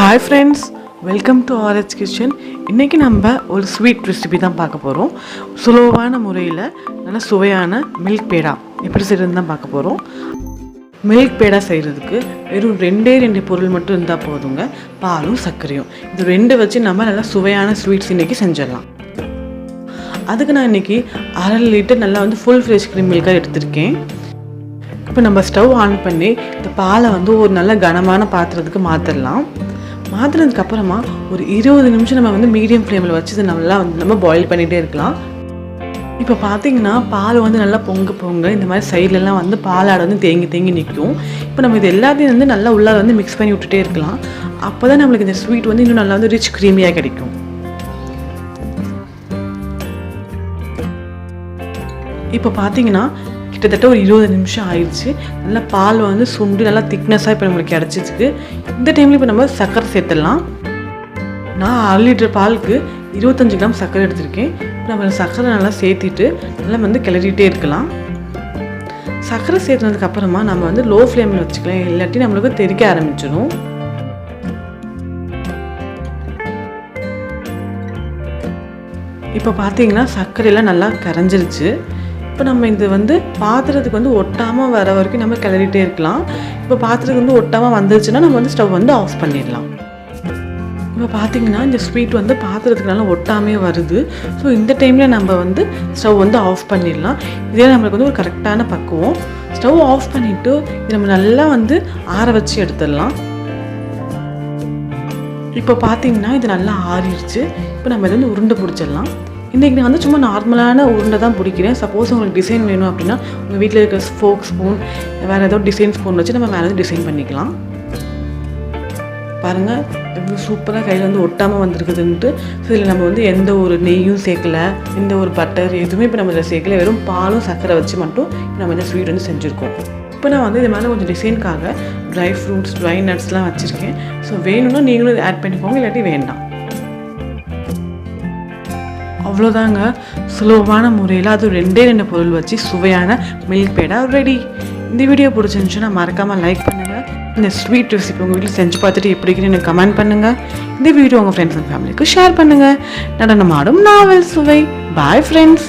Hi friends welcome to RH kitchen இன்றைக்கி நம்ம ஒரு ஸ்வீட் ரெசிபி தான் பார்க்க போகிறோம் சுலபமான முறையில் நல்ல சுவையான மில்க் பேடா. எப்படி செய்கிறது தான் பார்க்க போகிறோம் மில்க் பேடா செய்கிறதுக்கு வெறும் ரெண்டே ரெண்டு பொருள் மட்டும் இருந்தால் போதுங்க. பாலும் சர்க்கரையும். இது ரெண்டு வச்சு நம்ம நல்லா சுவையான ஸ்வீட்ஸ் இன்றைக்கி செஞ்சிடலாம். அதுக்கு நான் இன்றைக்கி அரை லிட்டர் நல்லா வந்து ஃபுல் ஃப்ரெஷ் க்ரீம் மில்காக எடுத்திருக்கேன். இப்போ நம்ம ஸ்டவ் ஆன் பண்ணி இந்த பாலை வந்து ஒரு நல்ல கனமான பாத்திரத்துக்கு மாற்றிடலாம் மாற்றினதுக்கு அப்புறமா ஒரு இருபது நிமிஷம் நம்ம வந்து மீடியம் ஃப்ளேமில் வச்சு இதை நல்லா வந்து நம்ம பாயில் பண்ணிகிட்டே இருக்கலாம். இப்போ பார்த்தீங்கன்னா பால் வந்து நல்லா பொங்க பொங்க இந்த மாதிரி சைட்லலாம் வந்து பாலாடை வந்து தேங்கி தேங்கி நிற்கும். இப்போ நம்ம இது எல்லாத்தையும் வந்து நல்லா உள்ளார வந்து மிக்ஸ் பண்ணி விட்டுட்டே இருக்கலாம். அப்போ தான் நம்மளுக்கு இந்த ஸ்வீட் வந்து இன்னும் நல்லா வந்து ரிச் க்ரீமியாக கிடைக்கும். இப்போ பார்த்தீங்கன்னா கிட்டத்தட்ட ஒரு இருபது நிமிஷம் ஆயிடுச்சு. நல்லா பால் வந்து சுண்டு நல்லா திக்னஸாக இப்போ நம்மளுக்கு கிடச்சிருக்கு. இந்த டைமில் இப்போ நம்ம சர்க்கரை சேர்த்துடலாம். நான் அரை லிட்டர் பாலுக்கு இருபத்தஞ்சு கிராம் சர்க்கரை எடுத்திருக்கேன். இப்போ நம்ம சர்க்கரை நல்லா சேர்த்திட்டு நல்லா வந்து கிளறிட்டே இருக்கலாம். சர்க்கரை சேர்த்துனதுக்கு அப்புறமா நம்ம வந்து லோ ஃப்ளேமில் வச்சுக்கலாம். இல்லாட்டி நம்மளுக்கு தெரிக்க ஆரம்பிச்சிடும் இப்போ பார்த்தீங்கன்னா சர்க்கரையெல்லாம் நல்லா கரைஞ்சிருச்சு. இப்போ நம்ம இது வந்து பாத்திரத்துக்கு வந்து ஒட்டாமல் வர வரைக்கும் நம்ம கிளறிட்டே இருக்கலாம். இப்போ பாத்திரத்துக்கு வந்து ஒட்டாமல் வந்துருச்சுன்னா நம்ம வந்து ஸ்டவ் வந்து ஆஃப் பண்ணிடலாம். இப்போ பார்த்தீங்கன்னா இந்த ஸ்வீட் வந்து பாத்திரத்துக்கு நல்லா ஒட்டாமே வருது. ஸோ இந்த டைமில் நம்ம வந்து ஸ்டவ் வந்து ஆஃப் பண்ணிடலாம். இதே நம்மளுக்கு வந்து ஒரு கரெக்டான பக்குவம். ஸ்டவ் ஆஃப் பண்ணிவிட்டு இது நம்ம நல்லா வந்து ஆற வச்சு எடுத்துடலாம். இப்போ பார்த்தீங்கன்னா இது நல்லா ஆறிடுச்சு. இப்போ நம்ம இதை வந்து உருண்டை பிடிச்சிடலாம். இன்றைக்கி நான் வந்து சும்மா நார்மலான உருண்டை தான் பிடிக்கிறேன். சப்போஸ் உங்களுக்கு டிசைன் வேணும் அப்படின்னா உங்கள் வீட்டில் இருக்கிற ஃபோக் ஸ்பூன் வேறு ஏதோ டிசைன் ஸ்பூன் வச்சு நம்ம வேறு எதுவும் டிசைன் பண்ணிக்கலாம். பாருங்கள் எவ்வளோ சூப்பராக கையில் வந்து ஒட்டாமல் வந்திருக்குதுன்ட்டு ஸோ இதில் நம்ம வந்து எந்த ஒரு நெய்யும் சேர்க்கல எந்த ஒரு பட்டர் எதுவுமே இப்போ நம்ம இதில் சேர்க்கல. வெறும் பாலும் சர்க்கரை வச்சு மட்டும் நம்ம இந்த ஸ்வீட் வந்து செஞ்சுருக்கோம். இப்போ நான் வந்து இது மேலே கொஞ்சம் டிசைனுக்காக ட்ரை ஃப்ரூட்ஸ் ட்ரை நட்ஸ்லாம் வச்சுருக்கேன். ஸோ வேணும்னா நீங்களும் இதை ஆட் பண்ணிக்கோங்க இல்லாட்டி வேண்டாம். அவ்வளோதாங்க. சுலபமான முறையில் அது ரெண்டே ரெண்டு பொருள் வச்சு சுவையான மில்க் பேடா ரெடி இந்த வீடியோ பிடிச்சிருந்துச்சுன்னா மறக்காமல் லைக் பண்ணுங்கள் இந்த ஸ்வீட் ரெசிபி உங்கள் வீட்டில் செஞ்சு பார்த்துட்டு எப்படி இருக்குன்னு எனக்கு கமெண்ட் பண்ணுங்கள் இந்த வீடியோ உங்கள் ஃப்ரெண்ட்ஸ் அண்ட் ஃபேமிலிக்கு ஷேர் பண்ணுங்கள் நடனமாடும் நாவல் சுவை. Bye friends